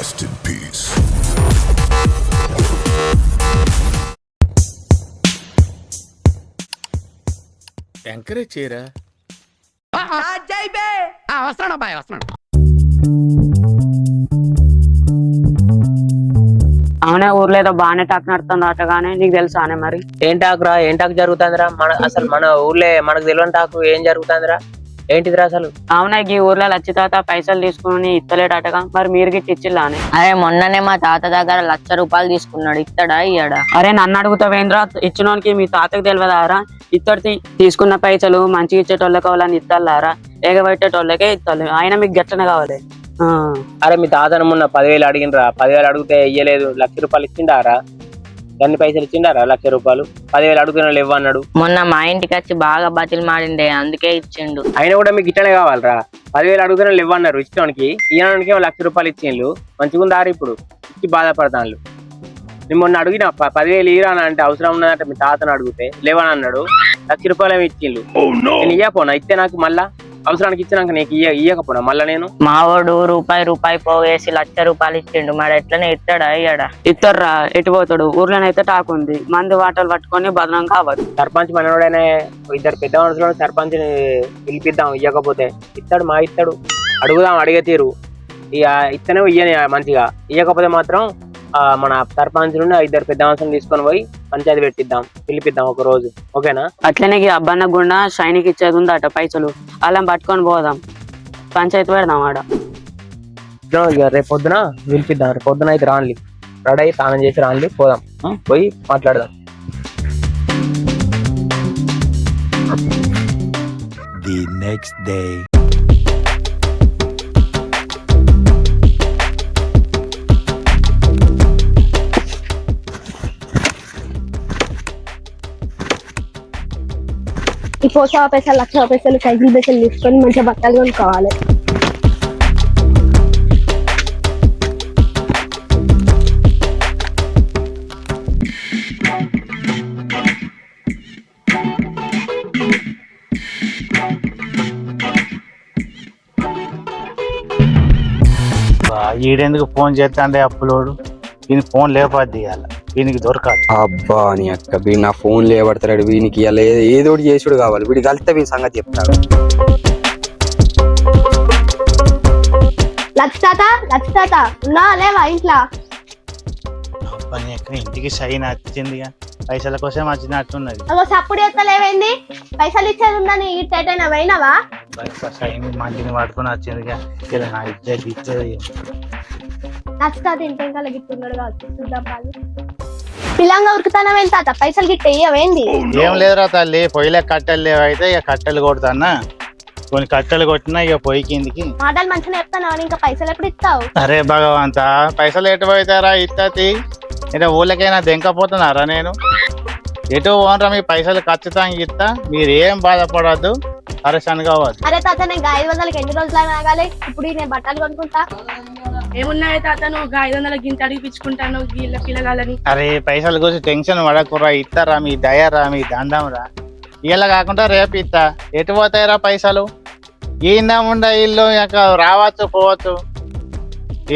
Rest in peace. Encourage చేయరా? వస్తున్నాడు అబ్బాయి వస్తున్నాడు అవునే ఊర్లో ఏదో బాగానే టాక్ నడుతుంది అటగానే నీకు తెలుసా అనే మరి? ఏం టాకురా ఏం టాకు జరుగుతుందిరా? మన అసలు మన ఊర్లో మనకు తెలియని టాకు ఏం జరుగుతుందిరా? ఏంటిదిరా అసలు? అవునా ఈ ఊర్లో లచ్చి తాత పైసలు తీసుకుని ఇత్తలేడటగా? మరి మీరు గిట్ట ఇచ్చిల్లా అని అరే మొన్ననే మా తాత దగ్గర లక్ష రూపాయలు తీసుకున్నాడు. ఇస్తాడా ఇయ్యాడా? అరే నన్ను అడుగుతావేంద్రా? ఇచ్చినోనికి మీ తాతకు తెలియదారా ఇత్తడి తీసుకున్న పైసలు మంచిగా ఇచ్చేటోళ్ళకి వాళ్ళని ఇస్తారా ఎగబెట్టేటోళ్ళకే ఇస్తాను ఆయన మీకు గట్లనే కావాలి. అరే మీ తాతను మొన్న పదివేలు అడిగినరా పదివేలు అడిగితే ఇయ్యలేదు. లక్ష రూపాయలు ఇచ్చిండారా? ఎన్ని పైసలు ఇచ్చిండారా? లక్ష రూపాయలు. పదివేలు అడుగుతున్న ఇవ్వన్నాడు. మొన్న మా ఇంటికి వచ్చి బాగా బతిలు మాడిండే అందుకే ఇచ్చిండు. అయినా కూడా మీకు ఇట్లనే కావాలరా? పదివేలు అడుగుతున్న ఇవ్వన్నారు ఇచ్చడానికి ఏమో లక్ష రూపాయలు ఇచ్చిండ్రు మంచిగా ఉందారు ఇప్పుడు? ఇచ్చి బాధపడతాను నేను మొన్న అడిగిన పదివేలు ఇరా అని అంటే అవసరం ఉన్నదంటే మీ తాతను అడిగితే లేవని అన్నాడు లక్ష రూపాయలు ఏమి ఇచ్చిండ్రు నేను ఇయ్యపోనా ఇస్తే నాకు మళ్ళా? అవసరానికి ఇచ్చినాక నీకు ఇయ్య ఇయ్యకపోనా? మళ్ళా నేను? మావాడు రూపాయి రూపాయి పోగేసి లక్ష రూపాయలు ఇచ్చిండు. మరి ఎట్లనే ఇస్తాడా ఇయ్యాడా? ఇత్తర్రా ఎటు పోతాడు? ఊర్లోనైతే టాక్ ఉంది. మందు వాటలు పట్టుకొని బదనం కావచ్చు. సర్పంచ్ మనోడైనా ఇద్దరు పెద్ద మనుషులు సర్పంచ్ పిలిపిద్దాం ఇయ్యకపోతే. ఇస్తాడు మా ఇస్తాడు అడుగుదాం అడిగే తీరు. ఇక ఇస్తనే ఇయ్యని మంచిగా. ఇయ్యకపోతే మాత్రం ఆ, మన సర్పంచ్ నుండి ఇద్దరు పెద్ద మనుషులు తీసుకొని పోయి పంచాయతీ పెట్టిద్దాం పిలిపిద్దాం ఒక రోజు. ఓకేనా? అట్లనే ఈ అబ్బన్న గుండా షైనికి ఇచ్చేది ఉందట పైసలు. అలా పట్టుకొని పోదాం. పంచాయతీ పెడదాం ఆడ. ఇక రేపు పొద్దున పిలిపిద్దాం. రేపు పొద్దున అయితే రాన్లి. రెడీ అయ్యి స్నానం చేసి రాన్లి పోదాం. ఉం? పోయి మాట్లాడదాం. The next day. ఈ పోసా పైసలు లక్ష పైసలు సైకిల్ పైసలు తీసుకొని మంచిగా బట్టలు కొనుక్కోవాలి. బా, ఈడెందుకు ఫోన్ చేస్తాండే అప్పులోడు దీని ఫోన్ లేకపోతే ఇవాళ దీనికి దొరకదు అబ్బా నీ అక్క వీడు నా ఫోన్ లేబడతాడు వీనికి ఇలా ఏదో ఒకటి చేసుడు కావాలి. వీడు కలిస్తే వీని సంగతి చెప్తాడు. లక్ష తాత లక్ష తాత ఉన్నా లేవా ఇంట్లో? పని ఎక్కడ ఇంటికి సైన్ వచ్చిందిగా. పైసల కోసం వచ్చినట్టున్నది. అగో సప్పుడు ఎత్తలేవేంది పైసలు ఇచ్చేది ఉందని ఇట్టైనా పోయినావా? సైన్ మంచిని పట్టుకొని వచ్చిందిగా. ఇలా నా ఇచ్చేది. ఇచ్చేది తాత ఇంటి ఇంకా గిట్టున్నాడు కావచ్చు. చూద్దాం పిల్లంగా ఉరుకుతానవేంటి తాత? పైసలు గిట్ట ఇయ్యవేంది? ఏం లేదురా తల్లి పొయ్యిలో కట్టెలు లేవైతే ఇక కట్టెలు కొడతానా? కొన్ని కట్టెలు కొట్టినా ఇక పొయ్యి కిందికి. మాటలు మంచిగా చెప్తాను ఇంకా పైసలు ఎప్పుడు ఇస్తావు? అరే భగవంత పైసలు ఎటు పోతారా ఇత్తతి? అంటే ఊళ్ళకైనా దెంకపోతున్నారా నేను? ఎటు ఓనరా మీ పైసలు ఖచ్చితంగా ఇస్తా మీరు ఏం బాధపడద్దు పరేషాన్ కావద్దు అరే తాత నేను ఐదు వందలకి ఎన్ని రోజులు ఆగాలి? ఇప్పుడు నేను బట్టలు కొనుక్కుంటా. ఏమున్నాయి తాత నువ్వు ఐదు వందల గింత అడిగిపించుకుంటాను వీళ్ళ పిల్లగాలని అరే పైసల గురించి టెన్షన్ పడకురా ఇస్తారా మీ దయరా మీ దండంరా. ఇలా కాకుండా రేపు ఇస్తా ఎటు పోతాయిరా పైసలు? ఈయన ఉండ ఇల్లు ఇక రావచ్చు పోవచ్చు.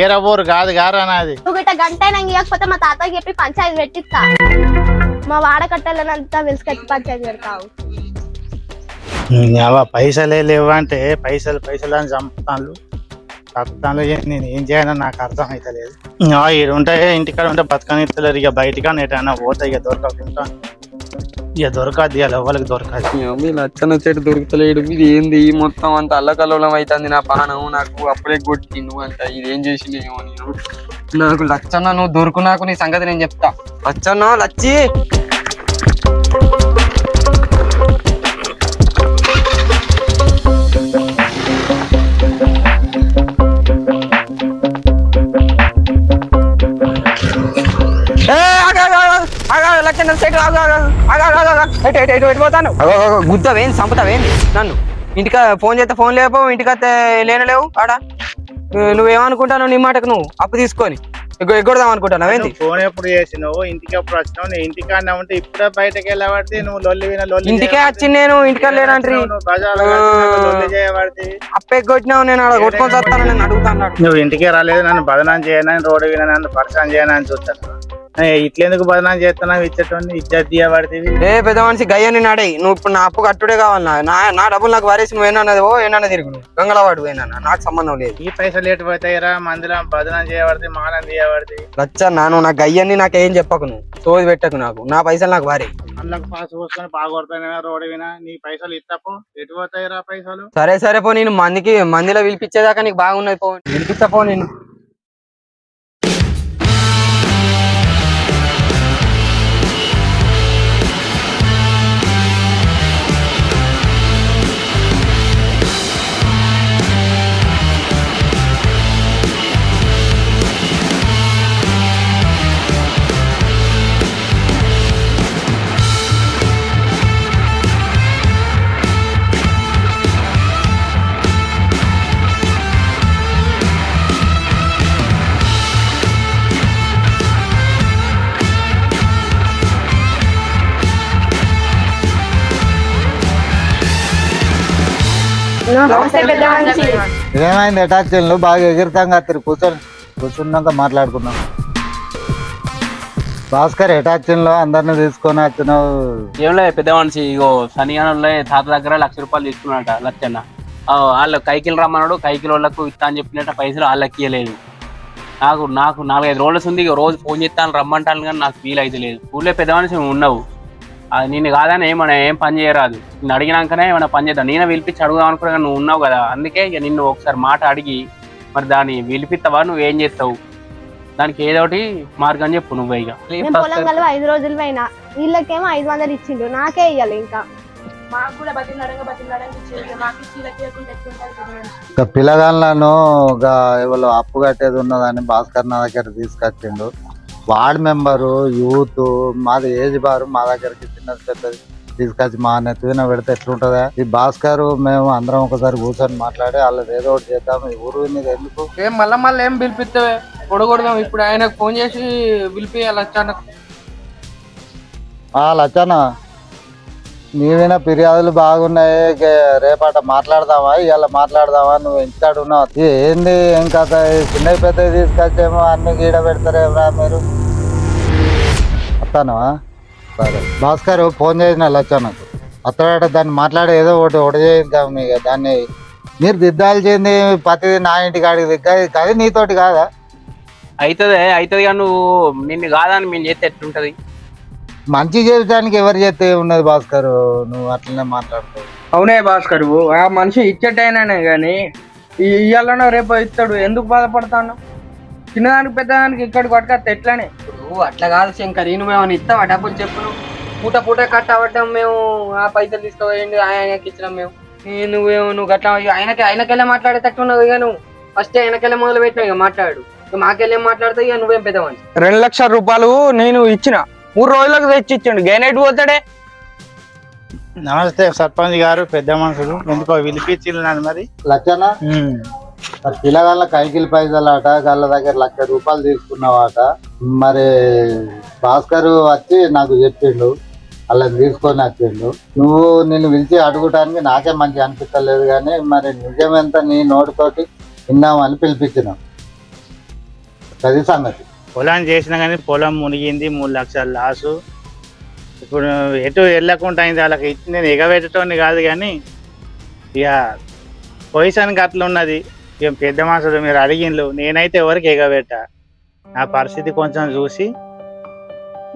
ఏర ఊరు కాదు గారా నాది? నువ్వు గిట్ట గంట ఇవ్వకపోతే మా తాతకి చెప్పి పంచాయతీ పెట్టిస్తా. మా వాడకట్టాలనంతా వెలుసుకొచ్చి పంచాయతీ పెడతావు. పైసలే లేవంటే పైసలు పైసలు అని చంపుతాను చంపుతాను నేను ఏం చేయాలని నాకు అర్థం అవుతలేదు ఇక్కడ ఉంటాయి ఇంటికాడ ఉంటే బతకని ఇక బయటగా ఎటైనా పోతే ఇక దొరకకుండా ఇక దొరకదు ఇక ఎవరికి దొరకదు. వీళ్ళు అచ్చన చెట్టు దొరుకుతలేడు. ఇది ఏంది? మొత్తం అంత అల్లకల్లోలం అవుతుంది నా పానం. నాకు అప్పుడే కొట్టి నువ్వు అంట. ఇది ఏం చేసింది నేను. నాకు లచ్చన్న నువ్వు దొరుకు నాకు నీ సంగతి నేను చెప్తా. లచ్చన్న లచ్చి! గుద్దవేంది చంపుతావేంది నన్ను. ఇంటికి ఫోన్ చేస్తే ఫోన్ లేకపో ఇంటికి వస్తే లేనలేవు? ఆడ. నువ్వేమనుకుంటావు నీ మాటకు నువ్వు. అప్పు తీసుకొని. ఎగ్గొ- ఎగ్గొడదాం అనుకుంటున్నావు ఏంది? ఫోన్ ఎప్పుడు చేసినావు? ఇంటికి ఎప్పుడు వచ్చినావు? నీ ఇంటికి అన్నా ఉంటే ఇప్పుడే బయటకి వెళ్ళబడితే నువ్వు లొల్లి విన లొల్లి ఇంటికే వచ్చి నేను ఇంటికి చేయబడితే? అప్ప ఎగ్గొట్టినావు నేను ఆడ. కొట్టుకొని చస్తాను నేను అడుగుతాను నువ్వు ఇంటికే రాలేదు. నన్ను బదనాం చేయనని రోడ్డు విన నన్ను పరిచయం చేయనని చూస్తాను. ఇట్లెందుకు బదనాం చేస్తున్నావు? ఇచ్చేటోని ఇజ్జత్ తీయబడితే ఏ పెద్ద మనిషి గయ్యని నాడే. నువ్వు ఇప్పుడు నా అప్పు కట్టుడే కావాలి నా- నా డబ్బులు నాకు వారేసి నువ్వు ఏనన్నది ఓ ఏనన్నా తిరుగు. నువ్వు. గంగళవాడు ఏనన్నా నాకు సంబంధం లేదు. ఈ పైసలు ఎటు పోతాయిరా? మందిలో బదనాం చేయబడితే మానం తీయబడితే రచ్చ నాను నా గయ్యని నాకేం చెప్పకు నువ్వు. సోది పెట్టకు నాకు. నా పైసలు నాకు వారే అందులోకి పాస్ పోసుకొని బాగా కొడతానే రోడ్డు విన నీ పైసలు ఇత్తపో ఎటు పోతాయిరా పైసలు? సరే సరే పో నేను మందికి మందిలో పిలిపించేదాకా నీకు బాగున్నది పో. పిలిపిస్తా పో నేను. ఏమైంది? అటాచ్లు బాగా ఎగురుతాం కదా కూర్చొని కూర్చున్నాక మాట్లాడుకున్నాం భాస్కర్ అటాచ్లో అందరిని తీసుకొని వచ్చినావు ఏం లేదు పెద్ద మనిషి. ఇగో శనిగానంలో తాత దగ్గర లక్ష రూపాయలు తీసుకున్నాడట లచ్చన్న. ఆ, వాళ్ళ కైకిలు రమ్మన్నాడు. కైకిల వాళ్ళకు ఇస్తా అని చెప్పినట్ట పైసలు వాళ్ళకి ఇవ్వలేదు నాకు నాకు నాలుగైదు రోజులు ఉంది ఇక రోజు ఫోన్ చేస్తాను రమ్మంటాను కానీ నాకు ఫీల్ అయితే లేదు ఊళ్ళో పెద్ద మనిషి నువ్వు ఉన్నావు. అది నిన్ను కాదని ఏమన్నా ఏం పని చేయరాదు. నిన్ను అడిగినాకనే ఏమైనా పని చేద్దాం. నేనే పిలిపించి అడుగుదాం అనుకున్నా కానీ నువ్వు ఉన్నావు కదా. అందుకే ఇక నిన్ను ఒకసారి మాట అడిగి మరి దాన్ని పిలిపిస్తావా నువ్వు ఏం చేస్తావు? దానికి ఏదో ఒకటి మార్గం చెప్పు నువ్వే ఇక. నేను పొలం కలవ ఐదు రోజులు పోయినా. వీళ్ళకేమో ఐదు వందలు ఇచ్చిండు. నాకే ఇయ్యాలి ఇంకా. మాకు కూడా బతిలాడంగా బతిలాడంగా ఇచ్చేది మాకు ఇచ్చి ఇలా చేయకుండా ఎట్లుంటుంది పెద్ద మనిషి? ఇక పిల్లగాళ్ళను ఇక ఎవరు అప్పు కట్టేది ఉన్నదని భాస్కర్ నా దగ్గర తీసుకొచ్చిండు. వార్డ్ మెంబరు యూత్ మాది ఏజ్ బారు మా దగ్గరికి చిన్నది పెద్దది తీసుకొచ్చి మా నెత్తిన పెడితే ఎట్లుంటదా? ఈ భాస్కర్ మేము అందరం ఒకసారి కూర్చొని మాట్లాడి వాళ్ళది ఏదో ఒకటి చేద్దాం ఈ ఊరు మీద ఎందుకు? ఏం మళ్ళా మళ్ళీ ఏం పిలిపిస్తావే? కొడగొడదాం. ఇప్పుడు ఆయనకు ఫోన్ చేసి పిలిపియాలి వచ్చాను ఆ లచ్చన నీవైనా ఫిర్యాదులు బాగున్నాయి? రేపాట రేపట మాట్లాడదామా? ఇవాళ మాట్లాడదామా? నువ్వు ఇంటికాడ ఉన్నావు? ఏంది? ఏం కథ? చిన్న పెద్ద తీసుకొచ్చేమో అన్ని గీడ పెడతారేమరా మీరు? వస్తానవా? సరే. భాస్కర్ ఫోన్ చేసిన లచ్చనకు అత్తడాట దాన్ని మాట్లాడే ఏదో ఒకటి ఒకటి చేద్దాం ఇక దాన్ని మీరు దిద్దాల్సింది ప్రతిదీ నా ఇంటి కాడికి దిగ్గా అది నీతోటి కాదా? అవుతుంది అవుతుంది కానీ నువ్వు నిన్ను కాదని మేము చేస్తే ఎట్లుంటుంది? మంచి చేయడానికి ఎవరు చేస్తే ఉన్నది భాస్కర్? నువ్వు అట్లనే మాట్లాడుతావు. అవునే భాస్కర్ ఆ మనిషి ఇచ్చేటైనా కానీ ఇయ్యాలనో రేపు ఇస్తాడు ఎందుకు బాధపడతాను? చిన్నదానికి పెద్దదానికి ఇక్కడికి పట్టుకొస్తే ఎట్లానే? ఇప్పుడు అట్లా కాదు శంకర్ ఈ నువ్వేమైనా ఇస్తావా? డబ్బులు చెప్పు నువ్వు. పూట పూట కట్టబడ్డాం మేము ఆ పైసలు తీసుకోవేయండి ఆయనకి ఇచ్చినాం మేము. నువ్వేమో నువ్వు గట్లా ఆయనకి ఆయనకెళ్ళే మాట్లాడేటట్టు ఉన్నది ఇక నువ్వు. ఫస్ట్ ఆయనకెళ్ళే మొదలు పెట్టినావు ఇక మాట్లాడు. ఇక మాకెళ్ళేం మాట్లాడతావు? ఇక నువ్వేం పెద్ద మనిషి. రెండు లక్షల రూపాయలు నేను ఇచ్చిన. మూడు రోజులకు తెచ్చి ఇచ్చిండు గైనైట్ పోతాడే? నమస్తే సర్పంచ్ గారు పెద్ద మనుషులు. ఎందుకో పిలిపించిండు మరి? లచ్చన? మరి పిల్లగాళ్ళ కైకిలి పైసలు అట గళ్ళ దగ్గర లక్ష రూపాయలు తీసుకున్నావాట. మరి భాస్కర్ వచ్చి నాకు చెప్పిండు అలా తీసుకొని వచ్చిండు. నువ్వు నిన్ను పిలిచి అడుగుటానికి నాకే మంచి అనిపించలేదు కానీ మరి నిజమెంత నీ నోటితోటి విన్నామని పిలిపించినాం. అది సంగతి. పొలాన్ని చేసినా కానీ పొలం మునిగింది మూడు లక్షల లాసు. ఇప్పుడు ఎటు వెళ్ళకుండా అయింది వాళ్ళకి ఇచ్చి నేను ఎగబెట్టేటోని కాదు కానీ ఇక పొజిషన్కి అట్లా ఉన్నది. ఇక పెద్ద మనుషులు మీరు అడిగిండ్రు నేనైతే ఎవరికి ఎగబెట్టా? నా పరిస్థితి కొంచెం చూసి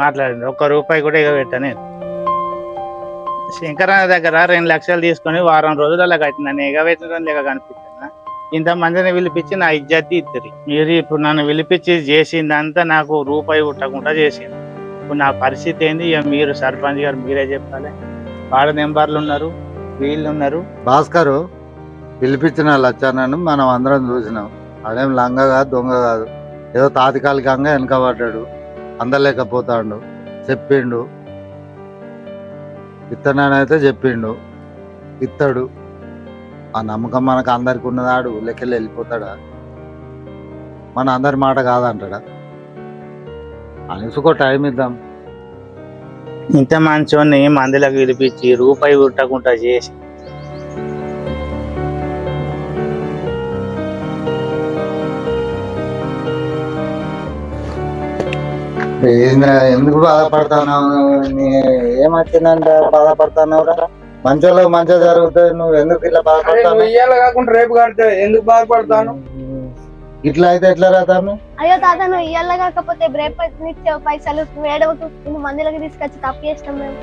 మాట్లాడండి. ఒక్క రూపాయి కూడా ఎగబెట్టా నేను. శంకరన్న దగ్గర రెండు లక్షలు తీసుకొని వారం రోజులలో కట్టిన. నేను ఎగబెట్టడం లేక కనిపిస్తున్నా ఇంతమందిని పిలిపించి నా ఇజ్జత్ ఇద్దరు. మీరు ఇప్పుడు నన్ను పిలిపించి చేసిందంతా నాకు రూపాయి ఉట్టకుండా చేసింది ఇప్పుడు నా పరిస్థితి ఏంది? ఇక మీరు సర్పంచ్ గారు మీరే చెప్పాలి. వాళ్ళ నెంబర్లు ఉన్నారు వీళ్ళు ఉన్నారు. భాస్కర్ పిలిపించిన లచ్చన్నను మనం అందరం చూసినాం. అదేం లంగ కాదు దొంగ కాదు. ఏదో తాత్కాలికంగా వెనకబడ్డాడు. అందలేకపోతాడు. చెప్పిండు. ఇత్తనానైతే చెప్పిండు. ఇత్తడు. ఆ నమ్మకం మనకు అందరికి ఉన్నదాడు లెక్కలు వెళ్ళిపోతాడా? మన అందరి మాట కాదంటాడా? అనేసుకో టైం ఇద్దాం. ఇంత మంచోని మందులకు విడిపించి రూపాయి ఉట్టకుండా చేసి. ఎందుకు బాధపడతావు ఏమొచ్చిందంట బాధపడతావు మంచోళ్ళకి మంచిగా జరుగుతుంది నువ్వు ఎందుకు ఇట్లా బాధపడతావు ఇయ్యాల కాకుండా రేపు కడితే ఎందుకు బాధపడతాను? ఇట్లా అయితే ఎట్లా రాతాను అయ్యో తాత నువ్వు ఇయ్యాల కాకపోతే రేపు ఇచ్చావు పైసలు ఏడవకు నువ్వు మందిలోకి తీసుకొచ్చి తప్పు చేస్తాం మేము.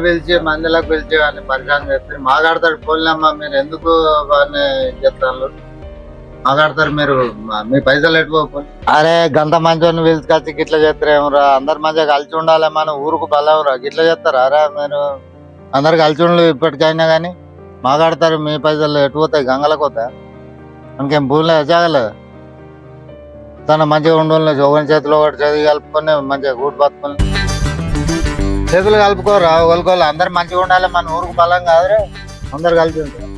పిలిచి మందులకు పిలిచి వాళ్ళని పరిచయం చేస్తే మాట్లాడతాడు పోలేమ్మా మీరు ఎందుకు వాళ్ళని చెప్తాను మాట్లాడతారు మీరు. మీ పైసలు ఎట్టుకోపు అరే గంత మంచోని పిలుచుకొచ్చి గిట్లా చేస్తారేమరా అందరు మంచిగా కలిసి ఉండాలి మన ఊరుకు బలవరా. గిట్లా చేస్తారా అరే మీరు అందరు కలిసి ఉండు ఇప్పటికైనా కానీ మాట్లాడతారు మీ పైసలు ఎటు పోతాయి? గంగలకు పోతాయి మనకేం భూమిలో జాగలేదు తన మంచిగా ఉండాలి ఒకరి చేతిలో ఒకటి చదివి కలుపుకొని మంచిగా గూడు పట్టుకొని చేతులు కలుపుకోరా ఒకరికోళ్ళు అందరు మంచిగా ఉండాలి మన ఊరుకు బలం కాదురా. అందరు కలిసి ఉంటారు